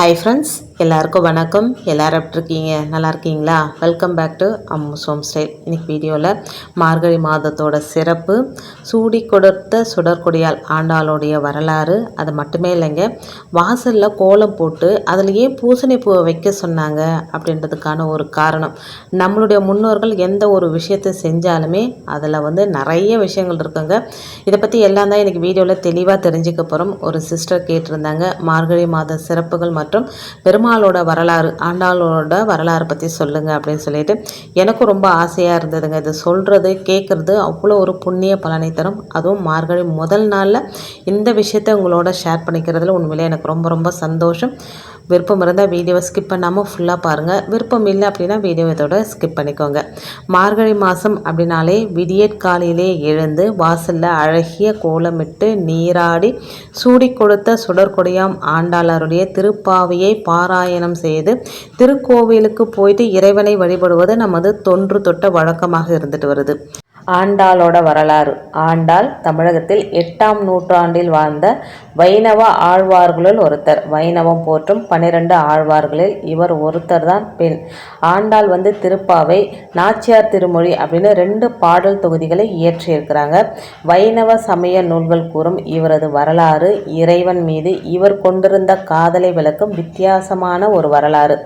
Hi friends எல்லாருக்கும் வணக்கம். எல்லோரும் எப்படி இருக்கீங்க? நல்லா இருக்கீங்களா? Welcome back to Ammu home style இன்னைக்கு வீடியோவில் மார்கழி மாதத்தோட சிறப்பு சூடி கொடுத்த சுடற்கொடியால் ஆண்டாளுடைய வரலாறு அது மட்டுமே இல்லைங்க வாசலில் கோலம் போட்டு அதில் ஏன் பூசணி பூவை வைக்க சொன்னாங்க அப்படின்றதுக்கான ஒரு காரணம். நம்மளுடைய முன்னோர்கள் எந்த ஒரு விஷயத்தை செஞ்சாலுமே அதில் வந்து நிறைய விஷயங்கள் இருக்குங்க. இதை பற்றி எல்லாம் தான் எனக்கு வீடியோவில் தெளிவாக தெரிஞ்சுக்க போகிறோம் ஒரு சிஸ்டர் கேட்டிருந்தாங்க மார்கழி மாத சிறப்புகள் மற்றும் பெருமாளோட வரலாறு ஆண்டாளோட வரலாறு பற்றி சொல்லுங்கள் அப்படின்னு சொல்லிட்டு எனக்கும் ரொம்ப ஆசையாக இருந்ததுங்க. இது சொல்கிறது கேட்குறது அவ்வளோ ஒரு புண்ணிய பலனை தரும் அதுவும் மார்கழி முதல் நாளில் இந்த விஷயத்தை உங்களோட ஷேர் பண்ணிக்கிறதுல உண்மையிலே எனக்கு ரொம்ப ரொம்ப சந்தோஷம். விருப்பம் இருந்தால் வீடியோவை ஸ்கிப் பண்ணாமல் ஃபுல்லாக பாருங்கள் விருப்பம் இல்லை அப்படின்னா வீடியோ இதோட ஸ்கிப் பண்ணிக்கோங்க. மார்கழி மாதம் அப்படின்னாலே விடியற்காலையிலே எழுந்து வாசலில் அழகிய கோலமிட்டு நீராடி சூடி கொடுத்த சுடற்கொடியாம் ஆண்டாளருடைய திருப்பாவையை பாராயணம் செய்து திருக்கோவிலுக்கு போயிட்டு இறைவனை வழிபடுவது நமது தொன்று தொட்ட வழக்கமாக இருந்துட்டு வருது. ஆண்டாளோட வரலாறு. ஆண்டாள் தமிழகத்தில் எட்டாம் நூற்றாண்டில் வாழ்ந்த வைணவ ஆழ்வார்களுள் ஒருத்தர். வைணவம் போற்றும் பன்னிரண்டு ஆழ்வார்களில் இவர் ஒருத்தர் தான் பெண். ஆண்டாள் வந்து திருப்பாவை நாச்சியார் திருமொழி அப்படின்னு ரெண்டு பாடல் தொகுதிகளை இயற்றியிருக்கிறாங்க. வைணவ சமய நூல்கள் கூறும் இவரது வரலாறு இறைவன் மீது இவர் கொண்டிருந்த காதலை விளக்கும் வித்தியாசமான ஒரு வரலாறு.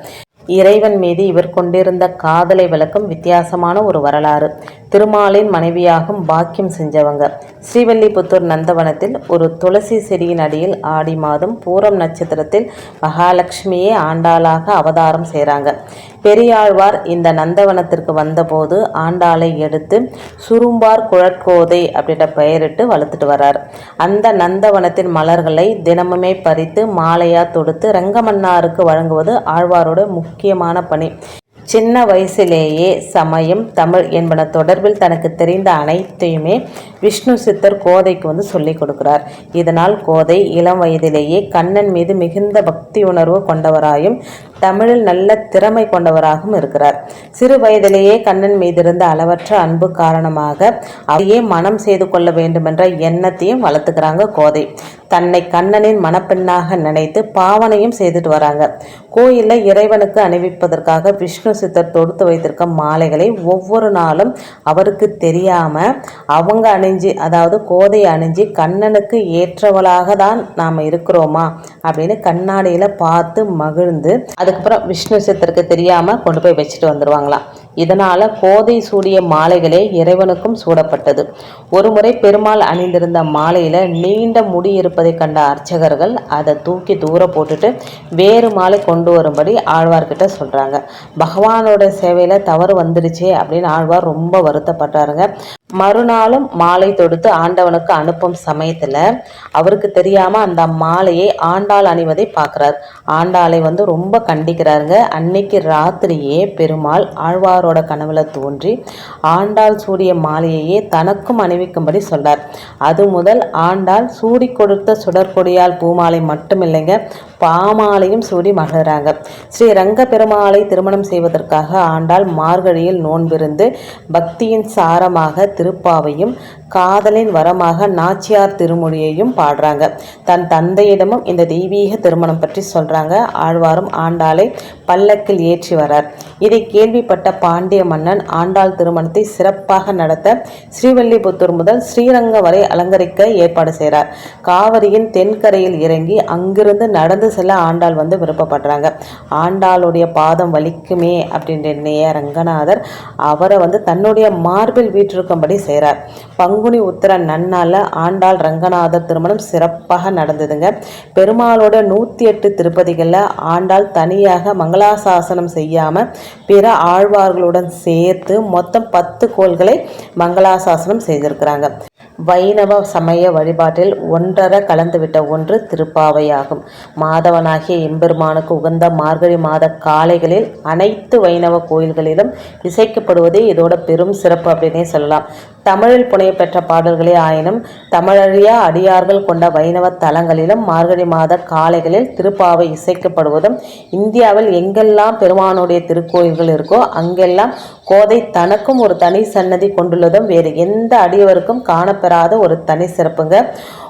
இறைவன் மீது இவர் கொண்டிருந்த காதலை விளக்கும் வித்தியாசமான ஒரு வரலாறு. திருமாலின் மனைவியாகும் பாக்கியம் செஞ்சவங்க. ஸ்ரீவல்லிபுத்தூர் நந்தவனத்தில் ஒரு துளசி செடியின் அடியில் ஆடி மாதம் பூரம் நட்சத்திரத்தில் மகாலட்சுமியே ஆண்டாளாக அவதாரம் செய்கிறாங்க. பெரியாழ்வார் இந்த நந்தவனத்திற்கு வந்தபோது ஆண்டாளை எடுத்து சுரும்பார் குழற்கோதை அப்படின்ற பெயரிட்டு வளர்த்துட்டு வர்றார். அந்த நந்தவனத்தின் மலர்களை தினமுமே பறித்து மாலையாக தொடுத்து ரங்கமன்னாருக்கு வழங்குவது ஆழ்வாரோட முக்கியமான பணி. சின்ன வயசிலேயே சமயம் தமிழ் என்பன தொடர்பில் தனக்கு தெரிந்த அனைத்தையுமே விஷ்ணு சித்தர் கோதைக்கு வந்து சொல்லிக் கொடுக்கிறார். இதனால் கோதை இளம் வயதிலேயே கண்ணன் மீது மிகுந்த பக்தி உணர்வு கொண்டவராயும் தமிழில் நல்ல திறமை கொண்டவராகவும் இருக்கிறார். சிறு வயதிலேயே கண்ணன் மீது இருந்த அளவற்ற அன்பு காரணமாக அதையே மனம் செய்து கொள்ள வேண்டுமென்ற எண்ணத்தையும் வளர்த்துக்கிறாங்க கோதை. தன்னை கண்ணனின் மணப்பெண்ணாக நினைத்து பாவனையும் செய்துட்டு வராங்க. கோயிலில் இறைவனுக்கு அணிவிப்பதற்காக விஷ்ணு சித்தர் தொடுத்து வைத்திருக்க மாலைகளை ஒவ்வொரு நாளும் அவருக்கு தெரியாம அவங்க அணிஞ்சு அதாவது கோதை அணிஞ்சு கண்ணனுக்கு ஏற்றவளாக தான் நாம் இருக்கிறோமா? அப்படின்னு கண்ணாடியில் பார்த்து மகிழ்ந்து அதுக்கப்புறம் விஷ்ணு சித்தருக்கு தெரியாமல் கொண்டு போய் வச்சுட்டு வந்துடுவாங்களாம் இதனால் கோதை சூடிய மாலைகளே இறைவனுக்கும் சூடப்பட்டது. ஒருமுறை பெருமாள் அணிந்திருந்த மாலையில் நீண்ட முடி இருப்பதை கண்ட அர்ச்சகர்கள் அதை தூக்கி தூர போட்டுட்டு வேறு மாலை கொண்டு வரும்படி ஆழ்வார்கிட்ட சொல்கிறாங்க பகவானோட சேவையில் தவறு வந்துடுச்சே அப்படின்னு ஆழ்வார் ரொம்ப வருத்தப்பட்டாருங்க. மறுநாளும் மாலை தொடுத்து ஆண்டவனுக்கு அனுப்பும் சமயத்தில் அவருக்கு தெரியாமல் அந்த மாலையை ஆண்டாள் அணிவதை பார்க்குறார். ஆண்டாளை வந்து ரொம்ப கண்டிக்கிறாருங்க. அன்னைக்கு ராத்திரியே பெருமாள் ஆழ்வாரோட கனவுல தோன்றி ஆண்டாள் சூடிய மாலையையே தனக்கும் அணிவிக்கும்படி சொல்றார். அது முதல் ஆண்டாள் சூடி கொடுத்த சுடற்கொடியால் பூமாலை மட்டுமில்லைங்க பாமாலையும் சூடி மகிழ்கிறாங்க. ஸ்ரீ ரங்க பெருமாளை திருமணம் செய்வதற்காக ஆண்டாள் மார்கழியில் நோன்பிருந்து பக்தியின் சாரமாக திருப்பாவையும் காதலின் வரமாக நாச்சியார் திருமொழியையும் பாடுறாங்க. தன் தந்தையிடமும் இந்த தெய்வீக திருமணம் பற்றி சொல்கிறாங்க ஆழ்வாரும் ஆண்டாளை பல்லக்கில் ஏற்றி வரார். இதை கேள்விப்பட்ட பாண்டிய மன்னன் ஆண்டாள் திருமணத்தை சிறப்பாக நடத்த ஸ்ரீவல்லிபுத்தூர் முதல் ஸ்ரீரங்கம் வரை அலங்கரிக்க ஏற்பாடு செய்கிறார். காவிரியின் தென்கரையில் இறங்கி அங்கிருந்து நடந்து செல்ல ஆண்டாள் வந்து விருப்பப்படுறாங்க. ஆண்டாளுடைய பாதம் வலிக்குமே அப்படின்ற நேய ரங்கநாதர் அவரை வந்து தன்னுடைய மார்பில் வீற்றிருக்கும்படி செய்கிறார் பங்குனி உத்திர நன்னால ஆண்டாள் ரங்கநாதர் திருமணம் சிறப்பாக நடந்ததுங்க. பெருமாளோட நூற்றி எட்டு திருப்பதிகளில் ஆண்டாள் தனியாக மங்களாசாசனம் செய்யாமல் பிற ஆழ்வார்களுடன் சேர்த்து மொத்தம் பத்து கோள்களை மங்களாசாசனம் செய்திருக்கிறாங்க. வைணவ சமய வழிபாட்டில் ஒன்றர கலந்துவிட்ட ஒன்று திருப்பாவையாகும். மாதவனாகிய எம்பெருமானுக்கு உகந்த மார்கழி மாத காலைகளில் அனைத்து வைணவ கோயில்களிலும் இசைக்கப்படுவதே இதோட பெரும் சிறப்பு அப்படின்னே சொல்லலாம். தமிழில் புனையப்பெற்ற பாடல்களே ஆயினும் தமிழறியா அடியார்கள் கொண்ட வைணவ தலங்களிலும் மார்கழி மாத காலைகளில் திருப்பாவை இசைக்கப்படுவதும் இந்தியாவில் எங்கெல்லாம் பெருமானுடைய திருக்கோயில்கள் இருக்கோ அங்கெல்லாம் கோதை தனக்கும் ஒரு தனி சன்னதி கொண்டுள்ளதும் வேறு எந்த அடியவருக்கும் காணப்பெறாத ஒரு தனி சிறப்புங்க.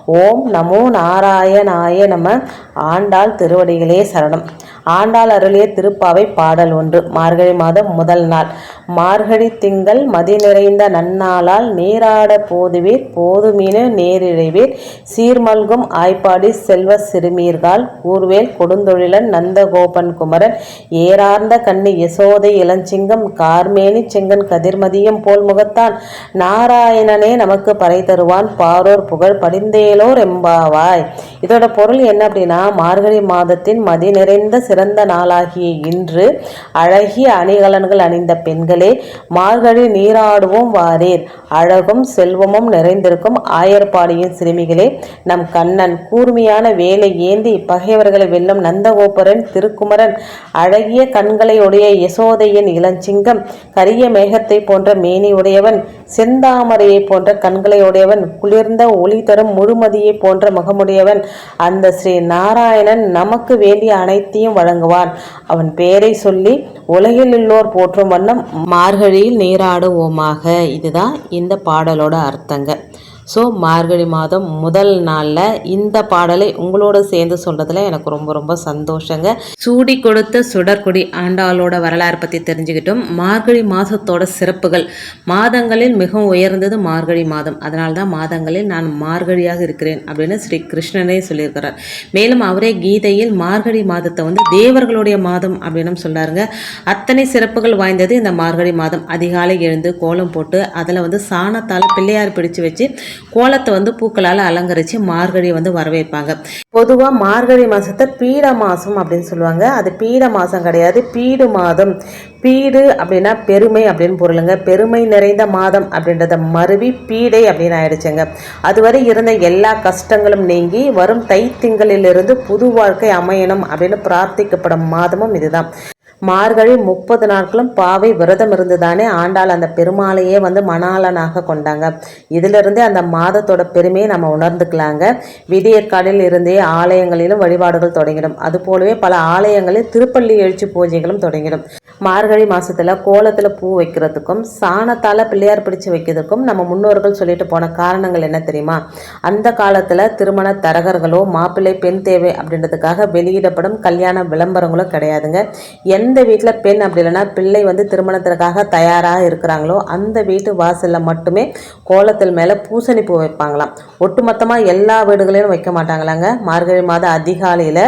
ஓம் நமோ நாராயணாய நம. ஆண்டாள் திருவடிகளே சரணம். ஆண்டாள் அருளிய திருப்பாவை பாடல் ஒன்று. மார்கழி மாதம் முதல் நாள். மார்கழி திங்கள் மதி நிறைந்த நன்னாளால் நீராட போதுவீர் போதுமீன நேரிழைவீர். சீர்மல்கும் ஆய்ப்பாடி செல்வ சிறுமீர்கால் கூர்வேல் கொடுந்தொழிலன் நந்தகோபன் குமரன். ஏறார்ந்த கண்ணி யசோதை இளஞ்சிங்கம் கார்மேனி செங்கன் கதிர்மதியம் போல் முகத்தான். நாராயணனே நமக்கு பறை தருவான் பாரோர் புகழ் படிந்தேலோர் எம்பாவாய். இதோட பொருள் என்ன அப்படின்னா மார்கழி மாதத்தின் மதி நிறைந்த சிறந்த நாளாகிய இன்று அழகிய அணிகலன்கள் அணிந்த பெண்கள் மார்கழி நீராடுவோம் வாரீர். அழகும் செல்வமும் நிறைந்திருக்கும் ஆயர்பாடியின் சிறுமிகளே நம் கண்ணன் கூர்மையான வேலை ஏந்தி பகைவர்களை வெல்லும் நந்தகோபுரன் திருக்குமரன் அழகிய கண்களை உடைய யசோதையின் இளஞ்சிங்கம் கரிய மேகத்தை போன்ற மேனி உடையவன் செந்தாமரையை போன்ற கண்களை உடையவன் குளிர்ந்த ஒளி தரும் முழுமதியை போன்ற முகமுடையவன் அந்த ஸ்ரீ நாராயணன் நமக்கு வேண்டிய அனைத்தையும் வழங்குவான். அவன் பெயரை சொல்லி உலகில் உள்ளோர் போற்றும் வண்ணம் மார்கழியில் நீராடுவோமாக. இதுதான் இந்த பாடலோட அர்த்தங்க. ஸோ மார்கழி மாதம் முதல் நாளில் இந்த பாடலை உங்களோட சேர்ந்து சொல்கிறதுல எனக்கு ரொம்ப ரொம்ப சந்தோஷங்க. சூடி கொடுத்த சுடற்குடி ஆண்டாளோட வரலாறு பற்றி தெரிஞ்சுக்கிட்டோம். மார்கழி மாதத்தோட சிறப்புகள். மாதங்களில் மிகவும் உயர்ந்தது மார்கழி மாதம். அதனால தான் மாதங்களில் நான் மார்கழியாக இருக்கிறேன் அப்படின்னு ஸ்ரீ கிருஷ்ணனே சொல்லியிருக்கிறார். மேலும் அவரே கீதையில் மார்கழி மாதத்தை வந்து தேவர்களுடைய மாதம் அப்படின்னு சொன்னாருங்க அத்தனை சிறப்புகள் வாய்ந்தது இந்த மார்கழி மாதம். அதிகாலை எழுந்து கோலம் போட்டு அதில் வந்து சாணத்தால் பிள்ளையார் பிடிச்சு வச்சு கோலத்தை வந்து பூக்களால் அலங்கரித்து மார்கழி வந்து வரவேற்பாங்க. பொதுவாக மார்கழி மாதத்தை பீட மாதம் அப்படின்னு சொல்லுவாங்க. அது பீட மாதம் கிடையாது. பீடு மாதம். பீடு அப்படின்னா பெருமை அப்படின்னு பொருளுங்க. பெருமை நிறைந்த மாதம் அப்படின்றத மருவி பீடை அப்படின்னு ஆயிடுச்சுங்க. அதுவரை இருந்த எல்லா கஷ்டங்களும் நீங்கி வரும் தை திங்களிலிருந்து புது வாழ்க்கை அமையணும் அப்படின்னு பிரார்த்திக்கப்படும் மாதமும் இதுதான். மார்கழி முப்பது நாட்களும் பாவை விரதம் இருந்துதானே ஆண்டாள் அந்த பெருமாளையே வந்து மணாளனாக கொண்டாங்க. இதிலிருந்தே அந்த மாதத்தோட பெருமையை நம்ம உணர்ந்துக்கலாங்க. விடியற்காலில் இருந்தே ஆலயங்களிலும் வழிபாடுகள் தொடங்கிடும். அது போலவே பல ஆலயங்களில் திருப்பள்ளி எழுச்சி பூஜைகளும் தொடங்கிடும். மார்கழி மாதத்தில் கோலத்தில் பூ வைக்கிறதுக்கும் சாணத்தால் பிள்ளையார் பிடிச்சு வைக்கிறதுக்கும் நம்ம முன்னோர்கள் சொல்லிட்டு போன காரணங்கள் என்ன தெரியுமா? அந்த காலத்தில் திருமண தரகர்களோ மாப்பிள்ளை பெண் தேவை அப்படின்றதுக்காக வெளியிடப்படும் கல்யாண விளம்பரங்களோ கிடையாதுங்க. எந்த வீட்டில் பெண் அப்படி இல்லைன்னா பிள்ளை வந்து திருமணத்திற்காக தயாராக இருக்கிறாங்களோ அந்த வீட்டு வாசலில் மட்டுமே கோலத்தில் மேலே பூசணி பூ வைப்பாங்களாம். ஒட்டுமொத்தமாக எல்லா வீடுகளிலும் வைக்க மாட்டாங்களாங்க. மார்கழி மாதம் அதிகாலையில்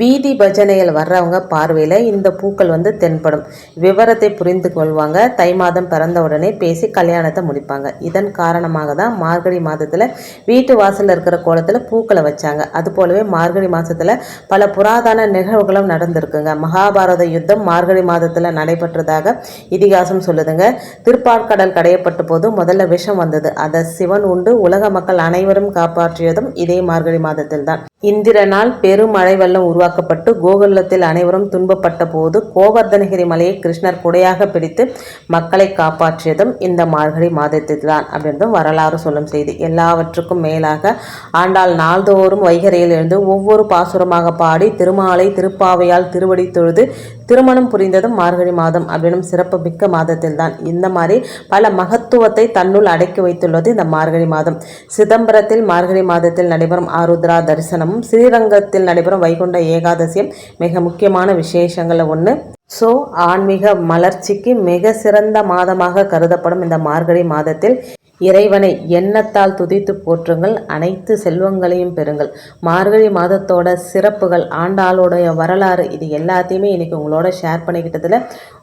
வீதி பஜனைகள் வர்றவங்க பார்வையில் இந்த பூக்கள் வந்து தென்படும். விவரத்தை புரிந்து கொள்வாங்க. தை மாதம் பிறந்த உடனே பேசி கல்யாணத்தை முடிப்பாங்க. இதன் காரணமாக தான் மார்கழி மாதத்தில் வீட்டு வாசலில் இருக்கிற கோலத்தில் பூக்களை வச்சாங்க. அது போலவே மார்கழி மாதத்தில் பல புராதன நிகழ்வுகளும் நடந்திருக்குங்க. மகாபாரத யுத்தம் மார்கழி மாதத்தில் நடைபெற்றதாக இதிகாசம் சொல்லுதுங்க. திருப்பாற்கடல் கடையப்பட்ட போது முதல்ல விஷம் வந்தது. அதை சிவன் உண்டு உலக மக்கள் அனைவரும் காப்பாற்றியதும் இதே மார்கழி மாதத்தில் தான் இந்திரனால் பெருமழை வெள்ளம் உருவாக்கப்பட்டு கோகுலத்தில் அனைவரும் துன்பப்பட்ட போது கோவர்தனகிரி மலையை கிருஷ்ணர் குடையாக பிடித்து மக்களை காப்பாற்றியதும் இந்த மார்கழி மாதத்தில்தான் அப்படின்றதும் வரலாறு சொல்லும் செய்தி. எல்லாவற்றுக்கும் மேலாக ஆண்டாள் நாள்தோறும் வைகரையில் இருந்து ஒவ்வொரு பாசுரமாக பாடி திருமாலை திருப்பாவையால் திருவடி தொழுது திருமணம் புரிந்ததும் மார்கழி மாதம் அப்படின்னும் சிறப்பு மிக்க மாதத்தில் தான் இந்த மாதிரி பல மகத்துவத்தை தன்னுள் அடக்கி வைத்துள்ளது இந்த மார்கழி மாதம். சிதம்பரத்தில் மார்கழி மாதத்தில் நடைபெறும் ஆருத்ரா தரிசனமும் ஸ்ரீரங்கத்தில் நடைபெறும் வைகுண்ட ஏகாதசியும் மிக முக்கியமான விசேஷங்களில் ஒன்று ஸோ ஆன்மீக மலர்ச்சிக்கு மிக சிறந்த மாதமாக கருதப்படும் இந்த மார்கழி மாதத்தில் இறைவனை எண்ணத்தால் துதித்து போற்றுங்கள் அனைத்து செல்வங்களையும் பெறுங்கள். மார்கழி மாதத்தோட சிறப்புகள் ஆண்டாளுடைய வரலாறு இது எல்லாத்தையுமே இன்றைக்கி உங்களோட ஷேர் பண்ணிக்கிட்டதில்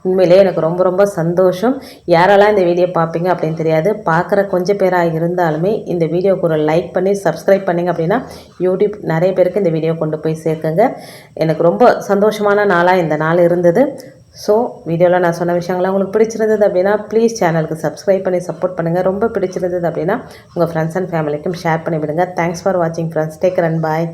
உண்மையிலே எனக்கு ரொம்ப ரொம்ப சந்தோஷம். யாரெல்லாம் இந்த வீடியோ பார்ப்பீங்க அப்படின்னு தெரியாது. பார்க்குற கொஞ்சம் பேராக இருந்தாலுமே இந்த வீடியோக்கு ஒரு லைக் பண்ணி சப்ஸ்கிரைப் பண்ணிங்க அப்படின்னா யூடியூப் நிறைய பேருக்கு இந்த வீடியோ கொண்டு போய் சேர்க்குங்க. எனக்கு ரொம்ப சந்தோஷமான நாளாக இந்த நாள் இருந்தது. ஸோ வீடியோவில் நான் சொன்ன விஷயங்கள்லாம் உங்களுக்கு பிடிச்சிருந்தது அப்படின்னா ப்ளீஸ் சேனலுக்கு சப்ஸ்கிரைப் பண்ணி சப்போர்ட் பண்ணுங்கள் ரொம்ப பிடிச்சிருந்தது அப்படின்னா உங்கள் ஃப்ரெண்ட்ஸ் அண்ட் ஃபேமிலிக்கும் ஷேர் பண்ணி விடுங்க. தேங்க்ஸ் ஃபார் வாட்சிங் ஃப்ரெண்ட்ஸ் டேக் ரன் பாய்